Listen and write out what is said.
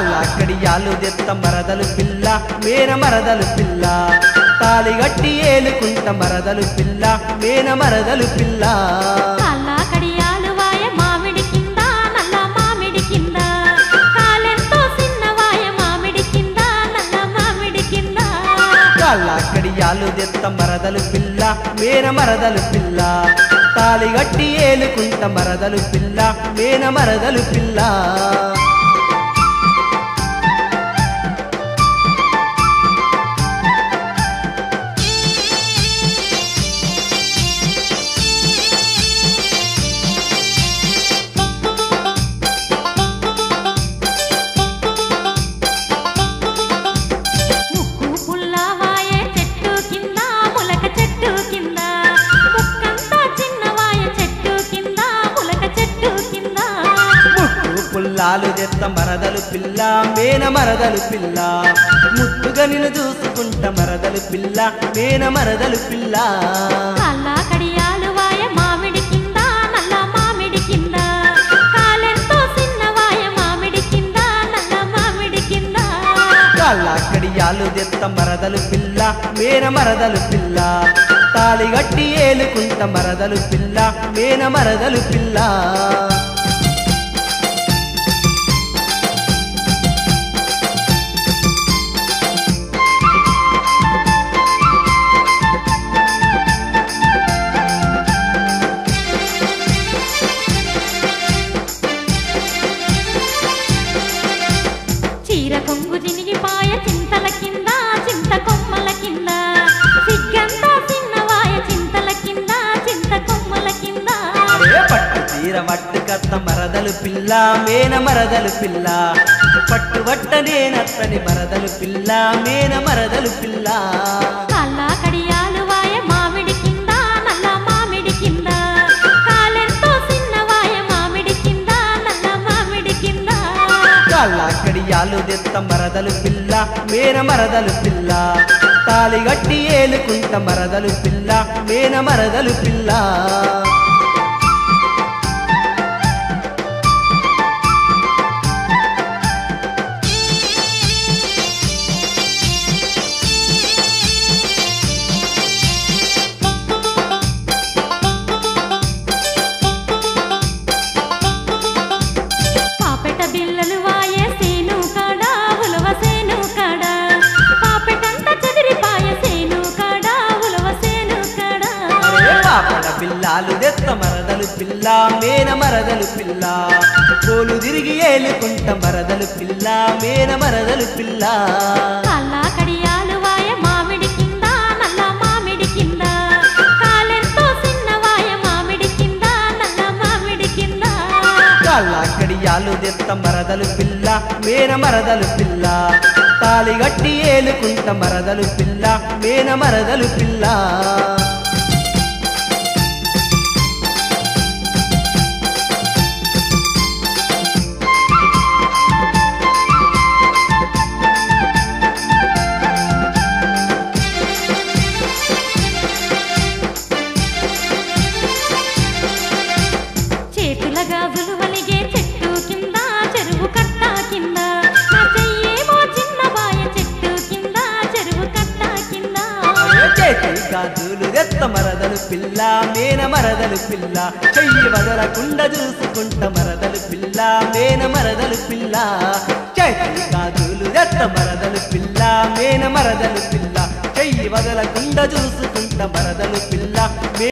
కడియాలు దెత్త మరదలు పిల్ల మేన మరదలు పిల్ల. తాలి గట్టి ఏలుకుంట మరదలు పిల్ల మేన మరదలు పిల్ల. కడియాలు దెత్త మరదలు పిల్ల మేన మరదలు పిల్ల. తాలి గట్టి ఏలుకుంట మరదలు పిల్ల మేన మరదలు పిల్ల. పుల్లాలు దెత్త మరదలు పిల్ల మేన మరదలు పిల్ల. ముట్టుగా నిన్ను చూసుకుంట మరదలు పిల్ల మేన మరదలు పిల్ల. కడియాలు దెత్త మరదలు పిల్ల మేన మరదలు పిల్ల. తాలి గట్టి ఏలుకుంట మరదలు పిల్ల మేన మరదలు పిల్ల. పట్టు కత్త మరదలు పిల్ల మేన మరదలు పిల్ల. పట్టు వట్ట నేనత్తని మరదలు పిల్ల మేన మరదలు పిల్ల. కడియాలు దెత్త మరదలు పిల్ల మేన మరదలు పిల్ల. తాలి గట్టి ఏలుకుంట మరదలు పిల్ల మేన మరదలు పిల్ల. పిల్లాలు దెత్త మరదలు పిల్ల మేన మరదలు పిల్ల. కోలు తిరిగి ఏలుకుంట మరదలు పిల్ల మేన మరదలు పిల్ల. కడియాలు దెత్త మరదలు పిల్ల మేన మరదలు పిల్ల. తాలి గట్టి ఏలుకుంట మరదలు పిల్ల మేన మరదలు పిల్ల. గాజులు రెత్త మరదలు పిల్ల మేన మరదలు పిల్ల. చెయ్యి వదలకుండా చూసుకుంట మరదలు పిల్ల మేన మరదలు పిల్ల. చేతి కాదులు రెత్త మరదలు పిల్ల మేన మరదలు పిల్ల. చెయ్యి వదలకుండా చూసుకుంట మరదలు పిల్ల.